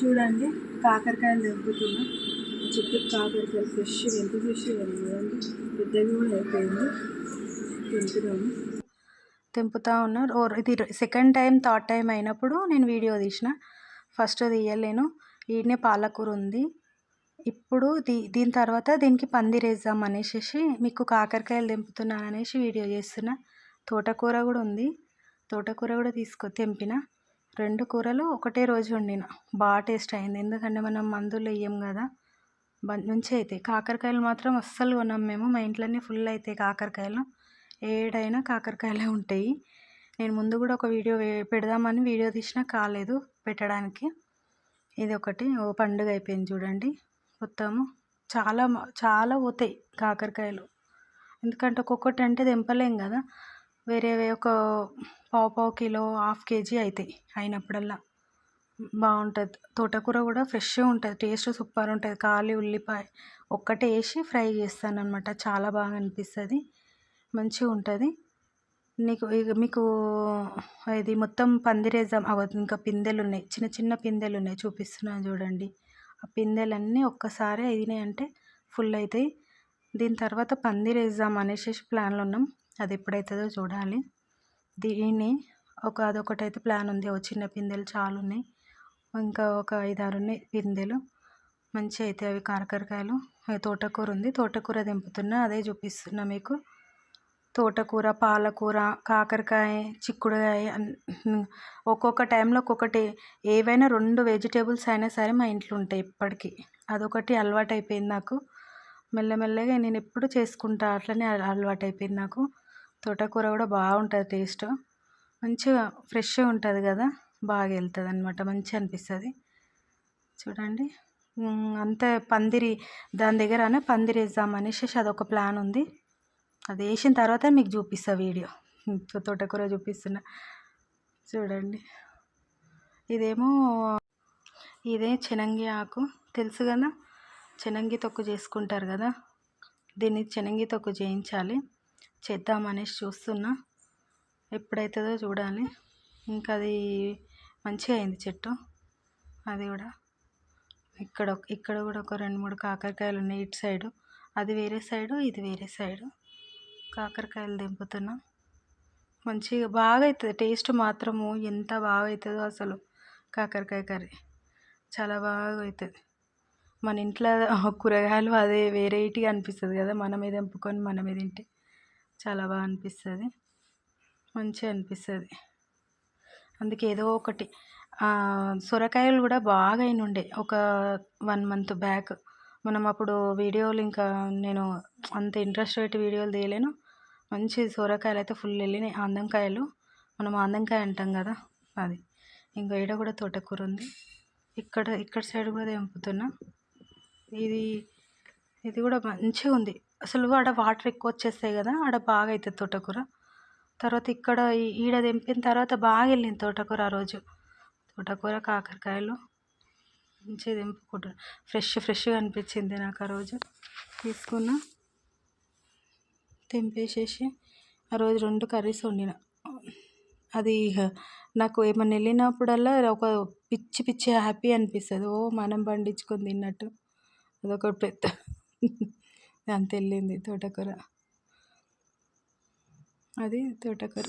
చూడండి కాకరకాయలు తెంపుతున్నా చుట్టూ కాకరకాయలు ఫ్రెష్ ఎంత ఫ్రెష్ చూడండి. పెద్దవి కూడా అయిపోయింది. తెంపుదాము. తెంపుతా ఉన్నారు ఓ ఇది సెకండ్ టైం థర్డ్ టైం అయినప్పుడు నేను వీడియో తీసిన. ఫస్ట్ తీయలేను వీడినే పాలకూర ఉంది. ఇప్పుడు దీ దీని తర్వాత దీనికి పందిరేద్దాం అనేసి మీకు కాకరకాయలు తెంపుతున్నాను అనేసి వీడియో చేస్తున్నా. తోటకూర కూడా ఉంది. తోటకూర కూడా తీసుకో తెంపిన. రెండు కూరలు ఒకటే రోజు వండిన. బాగా టేస్ట్ అయింది. ఎందుకంటే మనం మందులు వేయం కదా. మంచి అవుతాయి కాకరకాయలు మాత్రం అస్సలు కొనం మేము. మా ఇంట్లోనే ఫుల్ అవుతాయి కాకరకాయలు. ఏడైనా కాకరకాయలే ఉంటాయి. నేను ముందు కూడా ఒక వీడియో పెడదామని వీడియో తీసినా కాలేదు పెట్టడానికి. ఇది ఒకటి. ఓ పండుగ అయిపోయింది చూడండి. మొత్తము చాలా చాలా పోతాయి కాకరకాయలు. ఎందుకంటే ఒక్కొక్కటి అంటే తెంపలేం కదా. వేరేవి ఒక పావు పావు కిలో హాఫ్ కేజీ అవుతాయి అయినప్పుడల్లా. బాగుంటుంది. తోటకూర కూడా ఫ్రెష్గా ఉంటుంది. టేస్ట్ సూపర్ ఉంటుంది. ఖాళీ ఉల్లిపాయ ఒక్కటే వేసి ఫ్రై చేస్తాను అనమాట చాలా బాగా అనిపిస్తుంది. మంచిగా ఉంటుంది. నీకు మీకు ఇది మొత్తం పందిరేద్దాం ఇంకా పిందెలు ఉన్నాయి చిన్న చిన్న పిందెలు ఉన్నాయి చూపిస్తున్నాను చూడండి. ఆ పిందెలన్నీ ఒక్కసారి అయినాయి అంటే ఫుల్ అవుతాయి దీని తర్వాత పందిరేద్దాం అనేసి ప్లాన్లో ఉన్నాం. అది ఎప్పుడవుతుందో చూడాలి. దీన్ని ఒక అదొకటైతే ప్లాన్ ఉంది. ఒక చిన్న పిందెలు చాలా ఉన్నాయి. ఇంకా ఒక ఐదారు ఉన్నాయి పిందెలు. మంచిగా అయితే అవి కారకరకాయలు. తోటకూర ఉంది. తోటకూర దింపుతున్నా అదే చూపిస్తున్నా మీకు. తోటకూర పాలకూర కాకరకాయ చిక్కుడుకాయ ఒక్కొక్క టైంలో ఒక్కొక్కటి. ఏవైనా రెండు వెజిటేబుల్స్ అయినా సరే మా ఇంట్లో ఉంటాయి ఇప్పటికీ. అదొకటి అలవాటు అయిపోయింది నాకు. మెల్లమెల్లగా నేను ఎప్పుడు చేసుకుంటా అట్లనే అలవాటు అయిపోయింది నాకు. తోటకూర కూడా బాగుంటుంది టేస్ట్. మంచిగా ఫ్రెష్గా ఉంటుంది కదా బాగా వెళ్తుంది అనమాట మంచిగా అనిపిస్తుంది. చూడండి. అంతే పందిరి దాని దగ్గర పందిరి వేద్దాం అనేసి అదొక ప్లాన్ ఉంది. అది వేసిన తర్వాత మీకు చూపిస్తా వీడియో. తోటకూర చూపిస్తున్నా. చూడండి. ఇదేమో ఇదే చెనంగి ఆకు. తెలుసు కదా? చెనంగి తొక్కు చేసుకుంటారు కదా? దీన్ని చెనంగి తొక్కు చేయించాలి. చేద్దామనేసి చూస్తున్నా. ఎప్పుడవుతుందో చూడాలి. ఇంకా అది మంచిగా అయింది చెట్టు. అది కూడా. ఇక్కడ ఇక్కడ కూడా ఒక రెండు మూడు కాకరకాయలు ఉన్నాయి ఇటు సైడు. అది వేరే సైడు ఇది వేరే సైడు. కాకరకాయలు తెంపుతున్నా. మంచిగా బాగా అవుతుంది టేస్ట్ మాత్రము ఎంత బాగా అవుతుందో అసలు కాకరకాయ కర్రీ. చాలా బాగా అవుతుంది మన ఇంట్లో కూరగాయలు అదే వెరైటీగా అనిపిస్తుంది కదా మనమే తెంపుకొని మనమే తింటే. చాలా బాగా అనిపిస్తుంది. మంచిగా అనిపిస్తుంది. అందుకే ఏదో ఒకటి. సొరకాయలు కూడా బాగా అయిన ఉండే ఒక వన్ మంత్ బ్యాక్. మనం అప్పుడు వీడియోలు ఇంకా నేను అంత ఇంట్రెస్ట్ పెట్టి వీడియోలు తీయలేను. మంచి సొరకాయలు అయితే ఫుల్ వెళ్ళినాయి. ఆందంకాయలు మనం ఆందంకాయ అంటాం కదా అది. ఇంకా ఈడ కూడా తోటకూర ఉంది. ఇక్కడ ఇక్కడ సైడ్ కూడా తెంపుతున్నా. ఇది ఇది కూడా మంచిగా ఉంది. అసలు ఆడ వాటర్ ఎక్కువ వచ్చేస్తాయి కదా ఆడ బాగా అవుతుంది తోటకూర. తర్వాత ఇక్కడ ఈడ తెంపిన తర్వాత బాగా వెళ్ళింది తోటకూర ఆ రోజు. తోటకూర కాకరకాయలు మంచిగా తెంపుకుంటా ఫ్రెష్ ఫ్రెష్గా అనిపించింది నాకు ఆ రోజు. తీసుకున్న తెంపేసేసి ఆ రోజు రెండు కర్రీస్ వండిన. అది నాకు ఏమన్నా వెళ్ళినప్పుడల్లా ఒక పిచ్చి పిచ్చి హ్యాపీ అనిపిస్తుంది. ఓ మనం పండించుకొని తిన్నట్టు. అదొక పెద్ద అంత వెళ్ళింది తోటకూర. అది తోటకూర.